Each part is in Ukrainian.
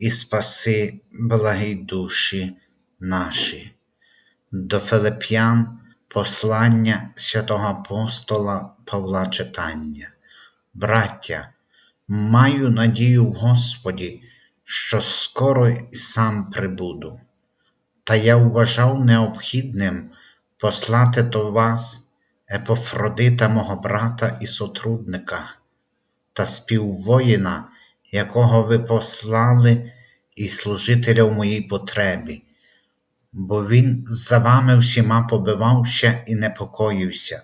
і спаси благі душі наші. До Филип'ян послання святого апостола Павла читання. Браття, маю надію в Господі, що скоро й сам прибуду. Та я вважав необхідним послати до вас Епофродита мого брата і сотрудника та співвоїна, якого ви послали і служителя в моїй потребі, бо він за вами всіма побивався і непокоївся,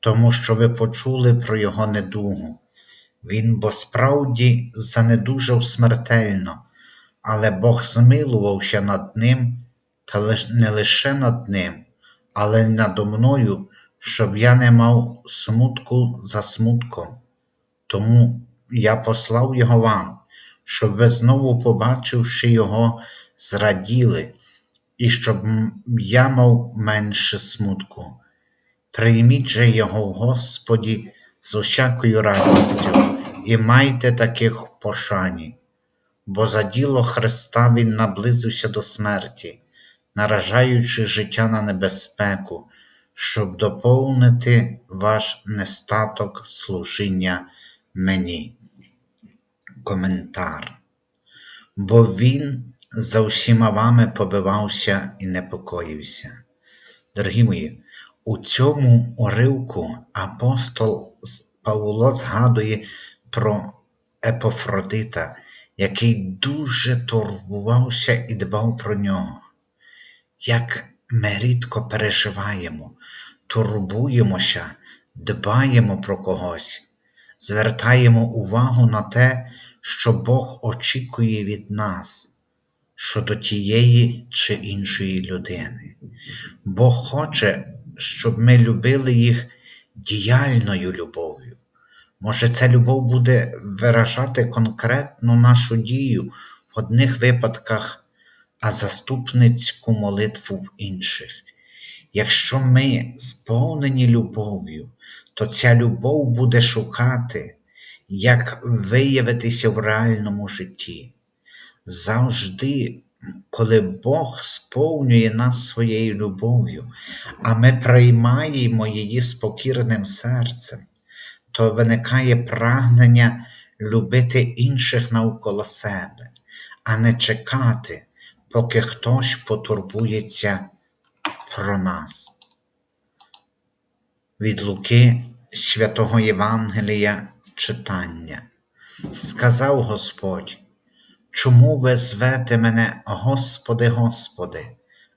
тому що ви почули про його недугу. Він бо справді занедужав смертельно, але Бог змилувався над ним, та не лише над ним, але й надо мною, щоб я не мав смутку за смутком. Тому я послав його вам, щоб ви знову, побачивши його, зраділи, і щоб я мав менше смутку. Прийміть же його в Господі з усякою радістю і майте таких пошані, бо за діло Христа Він наблизився до смерті, наражаючи життя на небезпеку, щоб доповнити ваш нестаток служіння мені. Коментар. Бо він за всіма вами побивався і непокоївся. Дорогі мої, у цьому уривку апостол Павло згадує про Епофродита, який дуже турбувався і дбав про нього. Як ми рідко переживаємо, турбуємося, дбаємо про когось, звертаємо увагу на те, що Бог очікує від нас щодо тієї чи іншої людини. Бог хоче, щоб ми любили їх діяльною любов'ю. Може, ця любов буде виражати конкретну нашу дію в одних випадках, а заступницьку молитву в інших. Якщо ми сповнені любов'ю, то ця любов буде шукати, як виявитися в реальному житті. Завжди, коли Бог сповнює нас своєю любов'ю, а ми приймаємо її спокірним серцем, то виникає прагнення любити інших навколо себе, а не чекати, поки хтось потурбується про нас. Від Луки святого Євангелія читання. Сказав Господь, чому ви звете мене, Господи, Господи,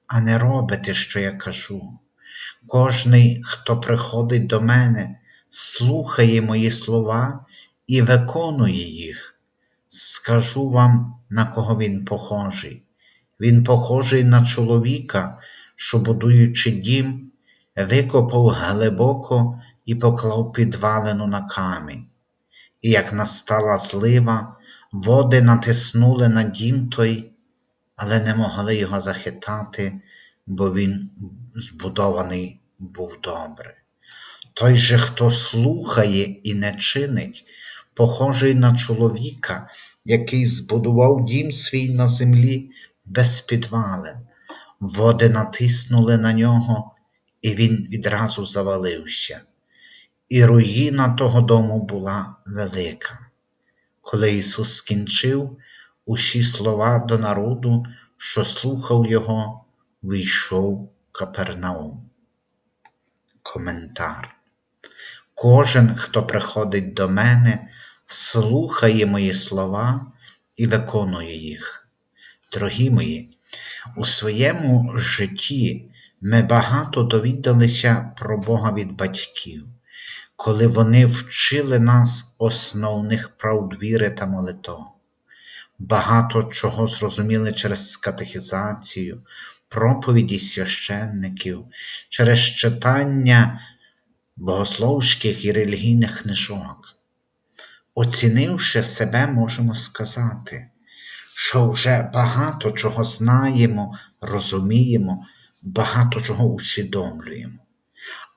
а не робите, що я кажу? Кожний, хто приходить до мене, слухає мої слова і виконує їх. Скажу вам, на кого він похожий. Він похожий на чоловіка, що, будуючи дім, викопав глибоко і поклав підвалину на камінь. І як настала злива, води натиснули на дім той, але не могли його захитати, бо він збудований був добре. Той же, хто слухає і не чинить, похожий на чоловіка, який збудував дім свій на землі без підвалин. Води натиснули на нього, і він відразу завалився. І руїна того дому була велика. Коли Ісус скінчив усі слова до народу, що слухав Його, вийшов Капернаум. Коментар. Кожен, хто приходить до мене, слухає мої слова і виконує їх. Дорогі мої, у своєму житті ми багато довідалися про Бога від батьків, коли вони вчили нас основних правд віри та молитов. багато чого зрозуміли через катехізацію, проповіді священників, через читання богословських і релігійних книжок. Оцінивши себе, можемо сказати, що вже багато чого знаємо, розуміємо, багато чого усвідомлюємо.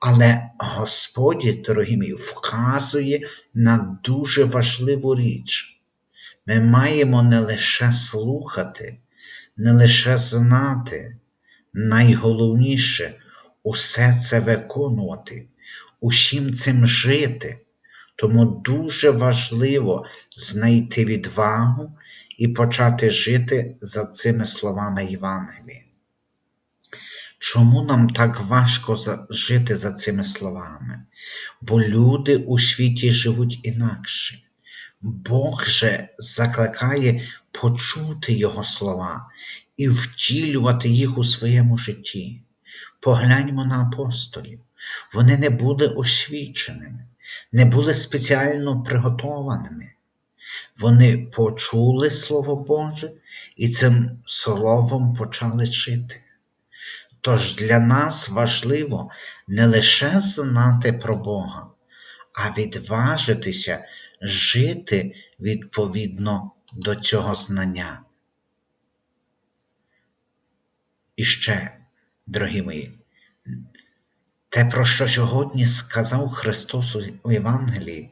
Але Господь, дорогі мої, вказує на дуже важливу річ. Ми маємо не лише слухати, не лише знати, найголовніше усе це виконувати, усім цим жити. Тому дуже важливо знайти відвагу і почати жити за цими словами Євангелія. Чому нам так важко жити за цими словами? Бо люди у світі живуть інакше. Бог же закликає почути Його слова і втілювати їх у своєму житті. Погляньмо на апостолів. Вони не були освіченими, не були спеціально приготованими. Вони почули Слово Боже і цим словом почали жити. Тож для нас важливо не лише знати про Бога, а відважитися жити відповідно до цього знання. І ще, дорогі мої, те, про що сьогодні сказав Христос у Євангелії,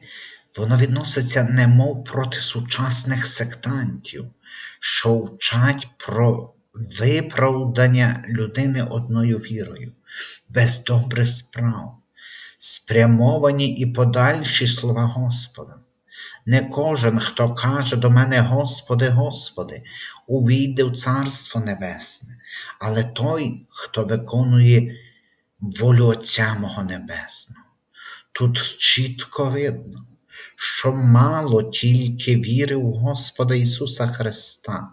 воно відноситься немов проти сучасних сектантів, що вчать про виправдання людини одною вірою, без добрих справ, спрямовані і подальші слова Господа. Не кожен, хто каже до мене, Господи, Господи, увійде в Царство Небесне, але той, хто виконує волю Отця мого Небесного. Тут чітко видно, що мало тільки віри в Господа Ісуса Христа,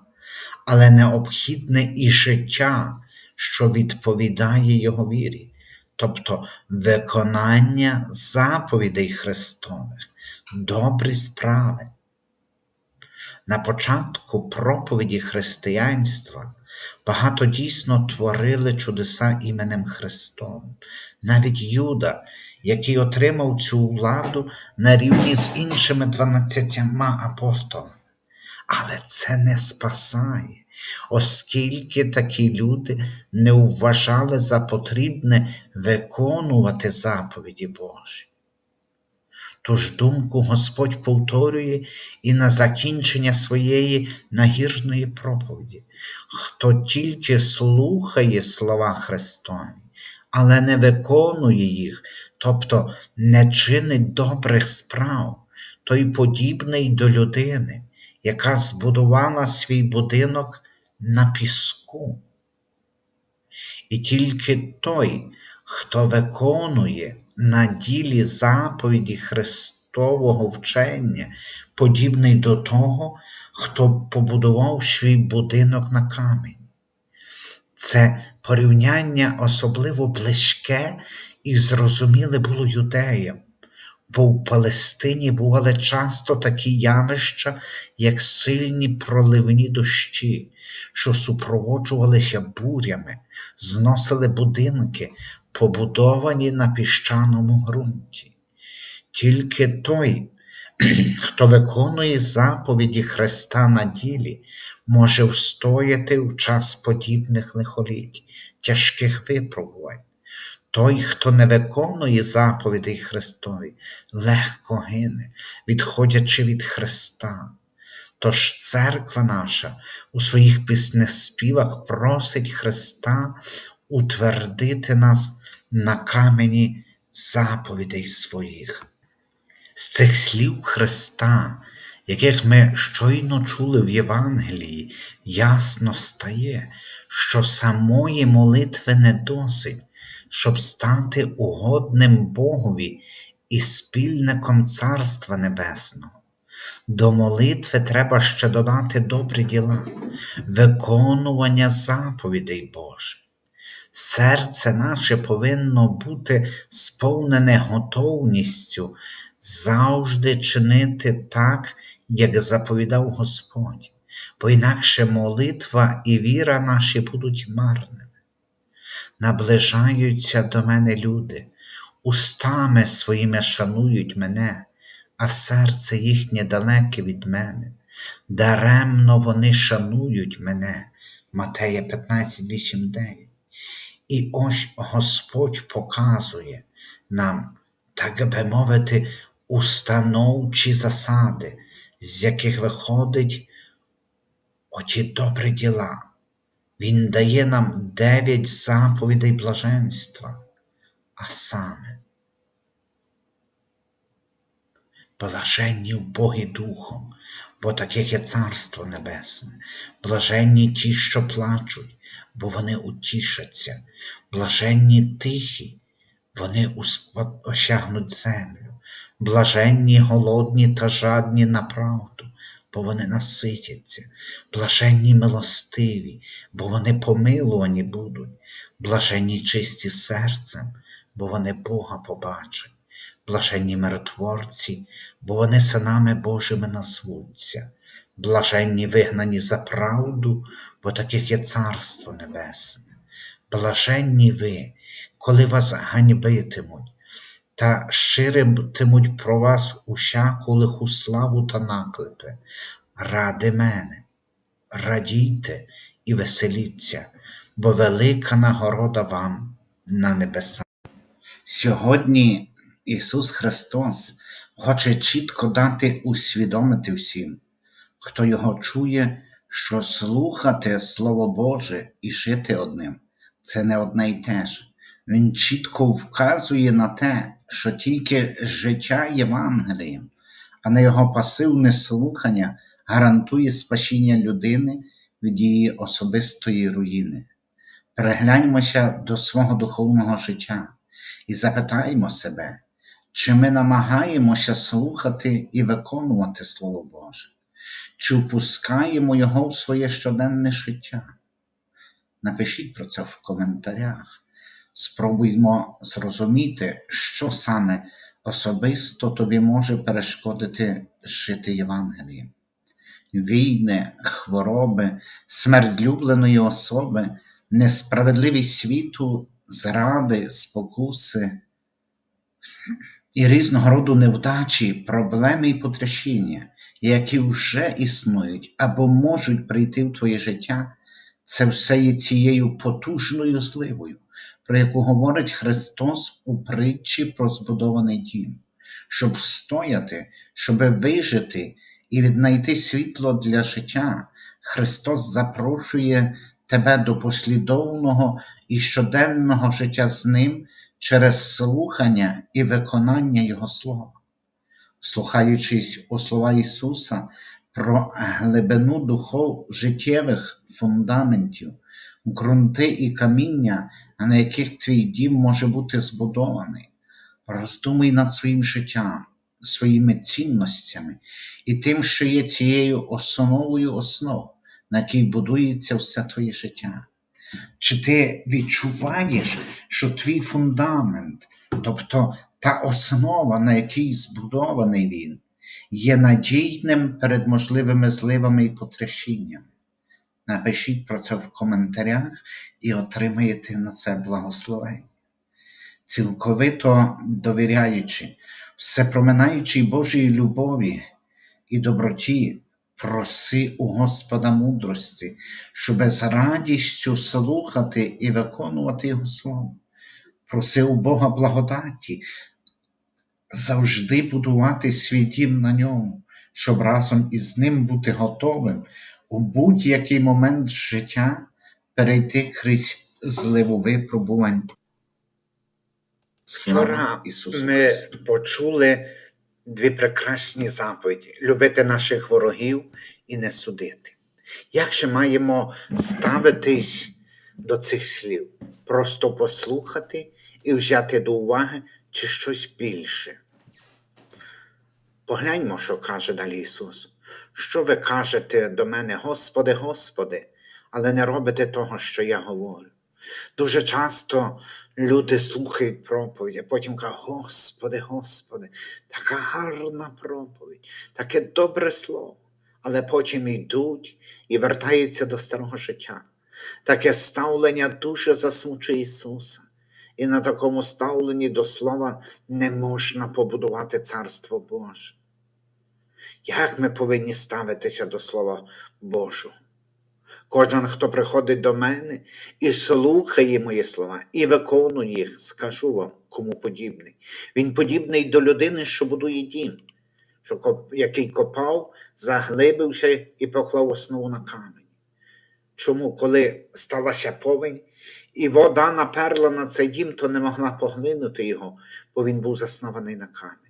але необхідне і життя, що відповідає Його вірі, тобто виконання заповідей Христових, добрі справи. На початку проповіді християнства багато дійсно творили чудеса іменем Христовим. Навіть Юда, який отримав цю владу на рівні з іншими дванадцятьма апостолами. Але це не спасає, оскільки такі люди не вважали за потрібне виконувати заповіді Божі. Тож думку Господь повторює і на закінчення своєї нагірної проповіді. Хто тільки слухає слова Христові, але не виконує їх, тобто не чинить добрих справ, той подібний до людини, яка збудувала свій будинок на піску. І тільки той, хто виконує на ділі заповіді Христового вчення, подібний до того, хто побудував свій будинок на камені. Це порівняння особливо близьке і зрозуміле було юдеям, бо в Палестині бували часто такі явища, як сильні проливні дощі, що супроводжувалися бурями, зносили будинки, побудовані на піщаному ґрунті. Тільки той, хто виконує заповіді Христа на ділі, може встояти в час подібних лихоліть, тяжких випробувань. Той, хто не виконує заповідей Христові, легко гине, відходячи від Христа. Тож церква наша у своїх піснеспівах просить Христа утвердити нас на камені заповідей своїх. З цих слів Христа, яких ми щойно чули в Євангелії, ясно стає, що самої молитви не досить, щоб стати угодним Богові і спільником Царства Небесного. До молитви треба ще додати добрі діла, виконування заповідей Божих. Серце наше повинно бути сповнене готовністю завжди чинити так, як заповідав Господь, бо інакше молитва і віра наші будуть марними. Наближаються до мене люди, устами своїми шанують мене, а серце їхнє далеке від мене. Даремно вони шанують мене. Матея 15, 8, 9. І ось Господь показує нам, так би мовити, установчі засади, з яких виходить оті добрі діла. Він дає нам дев'ять заповідей блаженства, а саме блаженні в Богі Духом, бо таких є Царство Небесне, блаженні ті, що плачуть, бо вони утішаться, блаженні тихі, вони осягнуть землю, блаженні голодні та жадні на правду, бо вони наситяться, блаженні милостиві, бо вони помилувані будуть, блаженні чисті серцем, бо вони Бога побачать, блаженні миротворці, бо вони синами Божими назвуться, блаженні вигнані за правду, бо таких є Царство Небесне. Блаженні ви, коли вас ганьбитимуть, та ширитимуть про вас усяку лиху славу та наклепи. Ради мене, радійте і веселіться, бо велика нагорода вам на небесах. Сьогодні Ісус Христос хоче чітко дати усвідомити всім, хто його чує, що слухати Слово Боже і жити одним це не одне й те ж. Він чітко вказує на те, що тільки життя Євангелієм, а не його пасивне слухання гарантує спасіння людини від її особистої руїни. Перегляньмося до свого духовного життя і запитаємо себе, чи ми намагаємося слухати і виконувати Слово Боже, чи впускаємо Його в своє щоденне життя? Напишіть про це в коментарях. Спробуймо зрозуміти, що саме особисто тобі може перешкодити жити Євангелієм. Війни, хвороби, смерть любленої особи, несправедливість світу, зради, спокуси і різного роду невдачі, проблеми і потрясіння, які вже існують або можуть прийти в твоє життя, це все є цією потужною зливою, про яку говорить Христос у притчі про збудований дім, щоб стояти, щоб вижити і віднайти світло для життя. Христос запрошує тебе до послідовного і щоденного життя з Ним через слухання і виконання Його слова. Слухаючись у слова Ісуса про глибину духов життєвих фундаментів, ґрунти і каміння, на яких твій дім може бути збудований, роздумуй над своїм життям, своїми цінностями і тим, що є цією основою основ, на якій будується все твоє життя. Чи ти відчуваєш, що твій фундамент, тобто та основа, на якій збудований він, є надійним перед можливими зливами і потрясіннями? Напишіть про це в коментарях і отримаєте на це благословення. Цілковито довіряючи, всепроминаючій Божій любові і доброті, проси у Господа мудрості, щоби з радістю слухати і виконувати Його Слово. Проси у Бога благодаті, завжди будувати свій дім на ньому, щоб разом із ним бути готовим у будь-який момент життя перейти крізь зливу випробувань. Вчора ми почули дві прекрасні заповіді: любити наших ворогів і не судити. Як же маємо ставитись до цих слів? Просто послухати і взяти до уваги чи щось більше. Погляньмо, що каже далі Ісус. Що ви кажете до мене, Господи, Господи, але не робите того, що я говорю. Дуже часто люди слухають проповідь, а потім кажуть, Господи, Господи, така гарна проповідь, таке добре слово. але потім йдуть і вертаються до старого життя. Таке ставлення дуже засмучує Ісуса. І на такому ставленні до Слова не можна побудувати Царство Боже. Як ми повинні ставитися до Слова Божого? Кожен, хто приходить до мене і слухає мої слова, і виконує їх, скажу вам, кому подібний. Він подібний до людини, що будує дім, що, який копав, заглибився і поклав основу на камені. Чому, коли сталася повень, і вода наперла на цей дім, то не могла поглинути його, бо він був заснований на камені.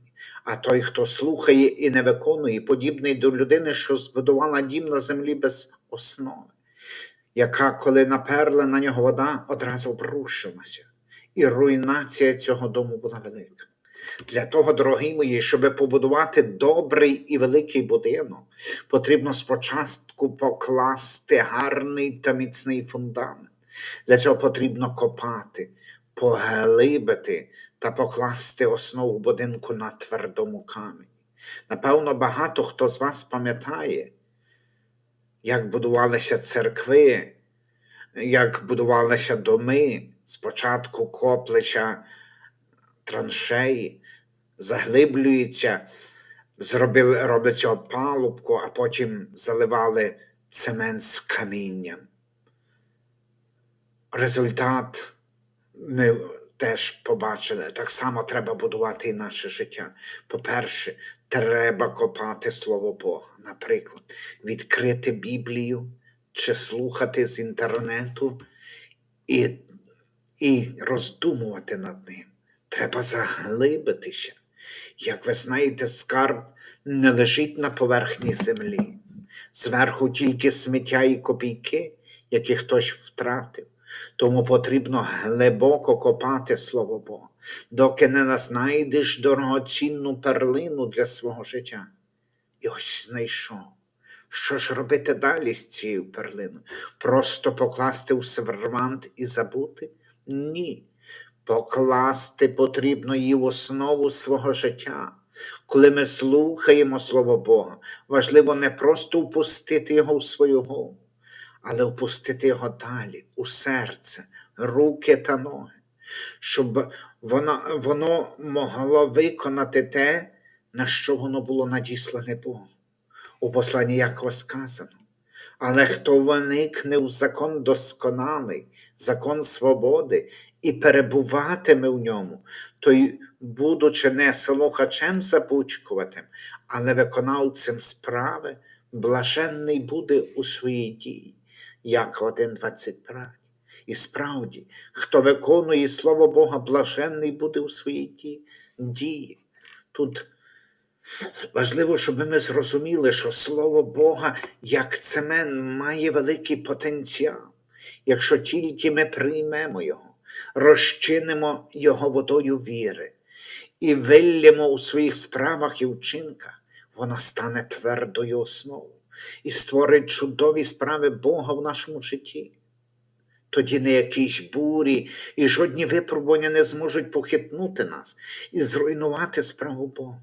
А той, хто слухає і не виконує, подібний до людини, що збудувала дім на землі без основи, яка, коли наперла на нього вода, одразу обрушилася, і руйнація цього дому була велика. Для того, дорогі мої, щоб побудувати добрий і великий будинок, потрібно спочатку покласти гарний та міцний фундамент. Для цього потрібно копати, поглибити та покласти основу будинку на твердому камені. Напевно, багато хто з вас пам'ятає, як будувалися церкви, як будувалися доми, спочатку коплича траншеї, заглиблюється, зробили, робиться опалубку, а потім заливали цемент з камінням. Результат ми теж побачили. Так само треба будувати і наше життя. По-перше, треба копати Слово Бога. Наприклад, відкрити Біблію чи слухати з інтернету і, і роздумувати над ним. Треба заглибитися. Як ви знаєте, скарб не лежить на поверхні землі. Зверху тільки сміття і копійки, які хтось втратив. Тому потрібно глибоко копати Слово Бога, доки не знайдеш дорогоцінну перлину для свого життя. І ось знайшов. Що ж робити далі з цією перлиною? Просто покласти у сервант і забути? Ні. Покласти потрібно її в основу свого життя. Коли ми слухаємо Слово Бога, важливо не просто впустити його в свою голову, але впустити його далі, у серце, руки та ноги, щоб воно, воно могло виконати те, на що воно було надіслане Богом. У посланні Якова сказано. Але хто виникне в закон досконалий, закон свободи, і перебуватиме в ньому, той, будучи не слухачем запучкуватим, але виконавцем справи, блаженний буде у своїй дії, як 1.25. І справді, хто виконує Слово Бога, блаженний буде у своїй дії. Тут Важливо, щоб ми зрозуміли, що Слово Бога, як цемент, має великий потенціал, якщо тільки ми приймемо його, розчинимо його водою віри і виллємо у своїх справах і вчинках, воно стане твердою основою і створить чудові справи Бога в нашому житті. Тоді не якісь бурі і жодні випробування не зможуть похитнути нас і зруйнувати справу Бога.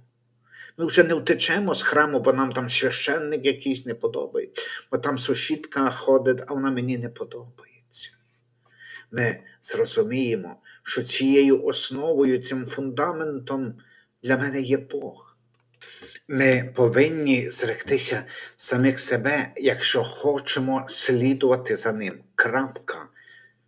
Ми вже не втечемо з храму, бо нам там священник якийсь не подобається, бо там сусідка ходить, а вона мені не подобається. Ми зрозуміємо, що цією основою, цим фундаментом для мене є Бог. Ми повинні зректися самих себе, якщо хочемо слідувати за ним. Крапка.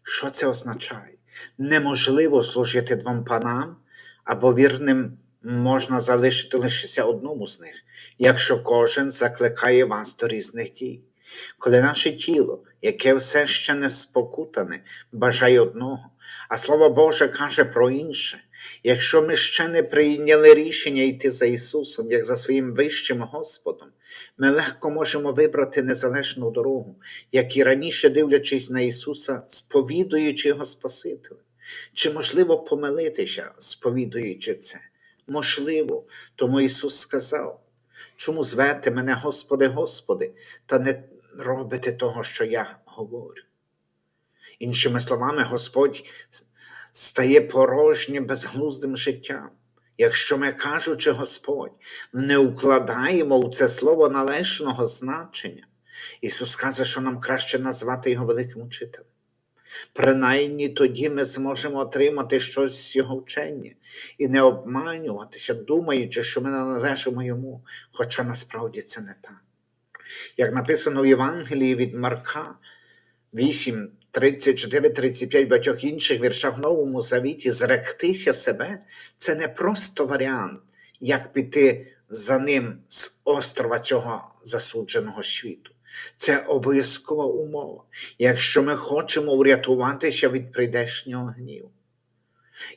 Що це означає? Неможливо служити двом панам, або вірним можна залишити лише одному з них, якщо кожен закликає вас до різних дій. Коли наше тіло, яке все ще не спокутане, бажає одного, а Слово Боже каже про інше. Якщо ми ще не прийняли рішення йти за Ісусом, як за своїм вищим Господом, ми легко можемо вибрати незалежну дорогу, як і раніше дивлячись на Ісуса, сповідуючи Його Спасителя. Чи можливо помилитися, сповідуючи це? Можливо, тому Ісус сказав, чому звете мене, Господи, Господи, та не робите того, що я говорю. Іншими словами, Господь стає порожнім, безглуздим життям, якщо ми, кажучи Господь, не укладаємо у це слово належного значення. Ісус каже, що нам краще назвати Його великим учителем. Принаймні тоді ми зможемо отримати щось з Його вчення і не обманюватися, думаючи, що ми належимо йому, хоча насправді це не так. Як написано в Євангелії від Марка 8, 34, 35, багатьох інших віршах в Новому Завіті, зректися себе це не просто варіант, як піти за ним з острова цього засудженого світу. Це обов'язкова умова, якщо ми хочемо врятуватися від прийдешнього гніву.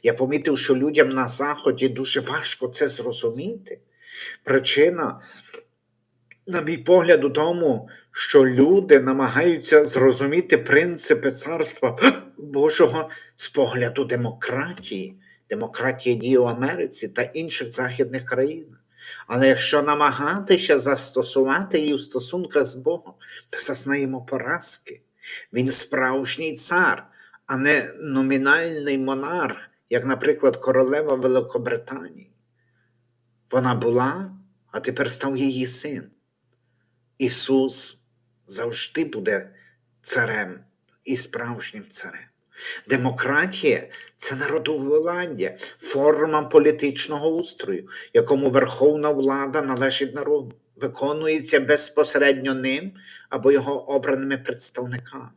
Я помітив, що людям на Заході дуже важко це зрозуміти. Причина, на мій погляд, у тому, що люди намагаються зрозуміти принципи царства Божого з погляду демократії. Демократія діє в Америці та інших західних країнах. Але якщо намагатися застосувати її в стосунках з Богом, ми зазнаємо поразки. Він справжній цар, а не номінальний монарх, як, наприклад, королева Великобританії. Вона була, а тепер став її син. Ісус завжди буде царем і справжнім царем. Демократія це народовладдя, форма політичного устрою, якому верховна влада належить народу, виконується безпосередньо ним або його обраними представниками.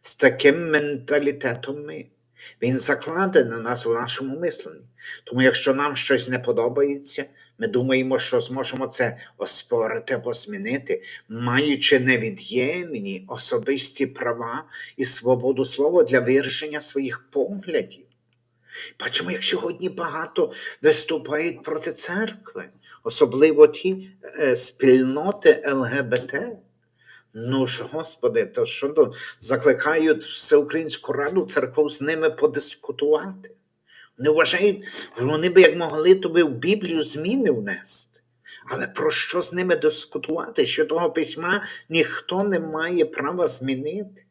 З таким менталітетом ми. Він закладений на нас у нашому мисленні. Тому якщо нам щось не подобається, ми думаємо, що зможемо це оспорити або змінити, маючи невід'ємні особисті права і свободу слова для вираження своїх поглядів. Бачимо, як сьогодні багато виступають проти церкви, особливо ті е, спільноти ЛГБТ. Ну ж, Господи, то що закликають Всеукраїнську Раду церков з ними подискутувати. Вони вважають, вони би як могли, то би в Біблію зміни внести. Але про що з ними дискутувати? Що того письма ніхто не має права змінити.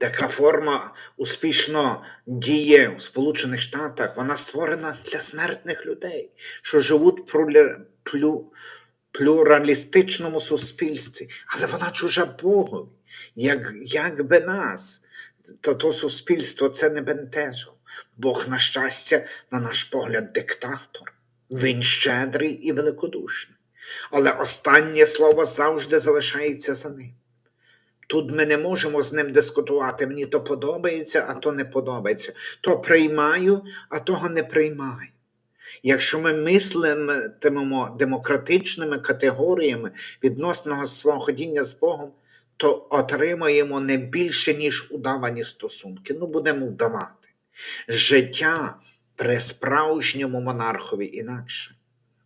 Така форма успішно діє у Сполучених Штатах. Вона створена для смертних людей, що живуть в плю- плю- плюралістичному суспільстві, але вона чужа. Як, як би нас, то, то суспільство це не бентежило. Бог, на щастя, на наш погляд, диктатор. Він щедрий і великодушний. Але останнє слово завжди залишається за ним. Тут ми не можемо з ним дискутувати. Мені то подобається, а то не подобається. То приймаю, а того не приймаю. Якщо ми мислитимемо демократичними категоріями відносного свого ходіння з Богом, то отримаємо не більше, ніж удавані стосунки. Ну, будемо вдавати. Життя при справжньому монархові інакше.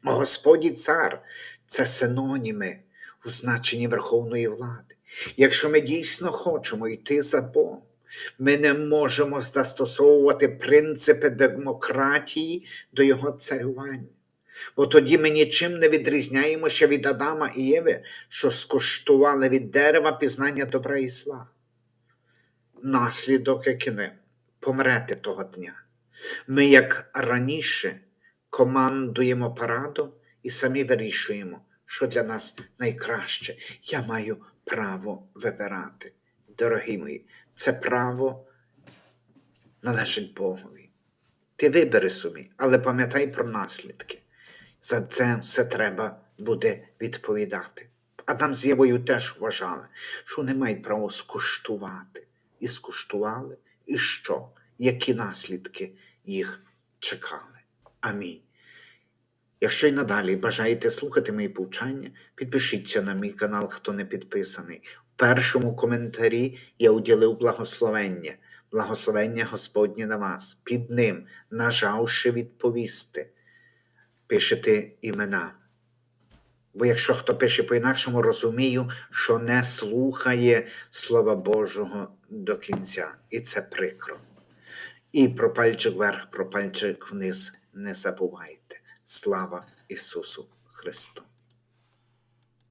Господь цар це синоніми у значенні верховної влади. Якщо ми дійсно хочемо йти за Богом, ми не можемо застосовувати принципи демократії до його царювання. Бо тоді ми нічим не відрізняємося від Адама і Єви, що скуштували від дерева пізнання добра і зла. Наслідок який помрете того дня. Ми, як раніше, командуємо парадом і самі вирішуємо, що для нас найкраще. Я маю право вибирати. Дорогі мої, це право належить Богові. Ти вибери собі, але пам'ятай про наслідки. За це все треба буде відповідати. Адам з Євою теж вважали, що не мають права скуштувати. І скуштували, і що? Які наслідки їх чекали? Амінь. Якщо й надалі бажаєте слухати мої повчання, підпишіться на мій канал, хто не підписаний. В першому коментарі я уділив благословення, благословення Господнє на вас. Під ним, нажавши відповісти, пишете імена. Бо якщо хто пише по-інакшому, розумію, що не слухає Слова Божого до кінця. І це прикро. І про пальчик вверх, про пальчик вниз не забувайте. Слава Ісусу Христу!